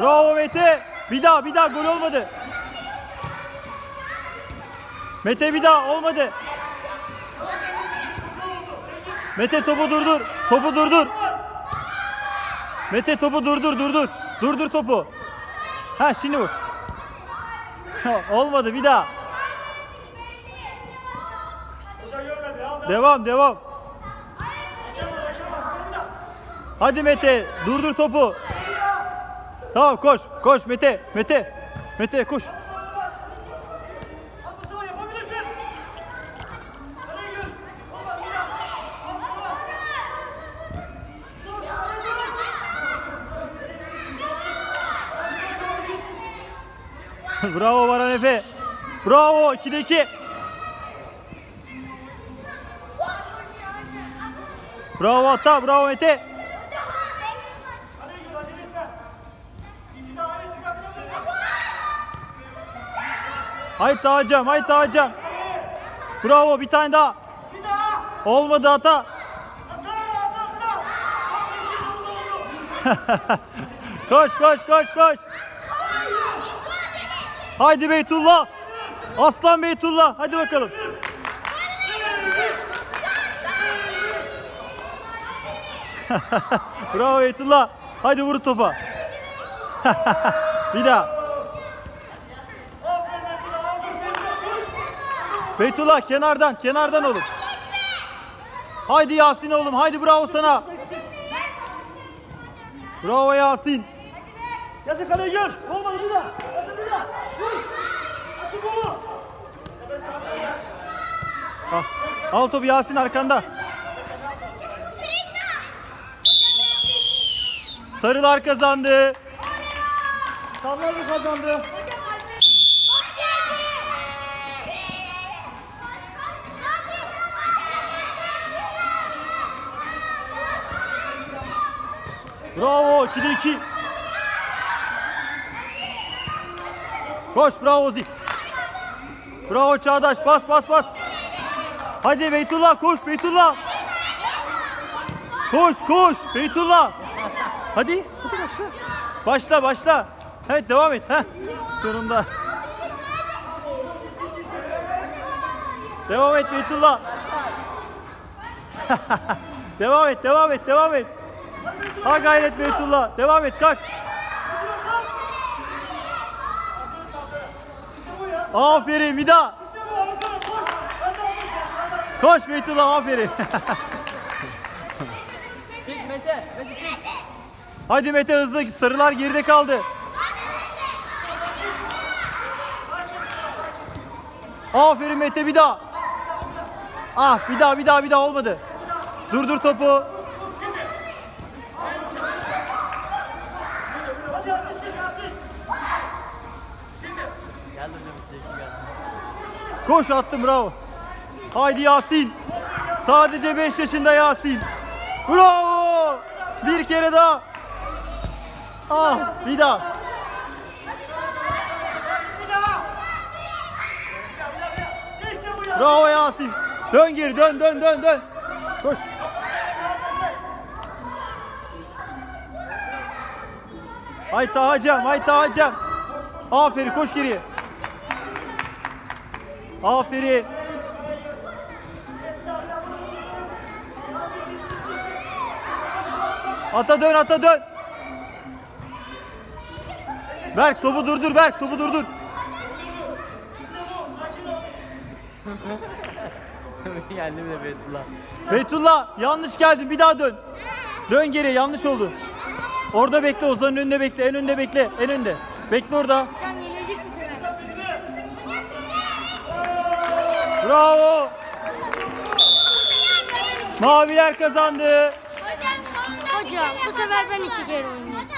Bravo Mete. Bir daha bir daha gol olmadı. Mete bir daha olmadı. Mete topu durdur. Topu durdur. Mete topu durdur durdur. Durdur topu. Ha şimdi vur. olmadı bir daha. Devam devam. Hadi Mete durdur topu. Tamam koş koş Mete Mete Mete koş. Bravo Baran Efe. Bravo 2'de 2. Bravo Ata bravo Mete. Nereye gül? Acele etme. Bir daha evet bir daha bir daha bir daha. Haydi Tağcan haydi Tağcan. Bravo bir tane daha. Bir daha. Olmadı Ata. Ata ata bir daha. Bak, oldu, oldu. koş koş koş koş. Haydi Beytullah. Aslan Beytullah. Hadi bakalım. Bravo Beytullah. Hadi vur topa. Bir daha. Aferin Metin, aferin Metin. Beytullah kenardan, kenardan oğlum. Haydi Yasin oğlum, haydi bravo sana. Bravo Yasin. Yazık kaleye gör. Olmadı bir daha. Yazık bir daha. Açın kolu. Al, topu Yasin arkanda. Sarılar kazandı. Sallar kazandı. Bravo 2'de 2. Koş bravo Ozi. Bravo Çağdaş bas bas bas. Hadi Beytullah koş Beytullah. Koş koş Beytullah. Hadi hadi başla. Başla başla. Evet devam et. Heh. Sonunda. Devam et Beytullah. devam et devam et devam et. Ha gayret Beytullah. Devam et kalk. Aferin harika. Koş. Beytullah aferin. Mete, Mete çık. Hadi Mete hızlı sarılar geride kaldı. Aferin Mete bir daha. Ah bir daha bir daha bir daha olmadı. Durdur topu. Hadi Yasin şimdi Yasin. Geldi hocam içeri geldi. Koş attım bravo. Haydi Yasin. Sadece 5 yaşında Yasin. Bravo. Bir kere daha. Ah bir daha. Bir daha. Bravo Yasin. Dön geri dön dön dön dön. Koş. Hay Tahacem, hay Tahacem. Aferin koş geriye. Aferin. Ata dön, ata dön. Berk topu durdur, Berk topu durdur. geldi bile Beytullah. Beytullah yanlış geldin bir daha dön. Dön geri yanlış oldu. Orada bekle Ozan'ın önünde bekle en önde bekle en önde. Bekle orada. Can yenildik bu sefer. Bravo. Maviler kazandı. Hocam bu sefer ben içi geri oynayayım.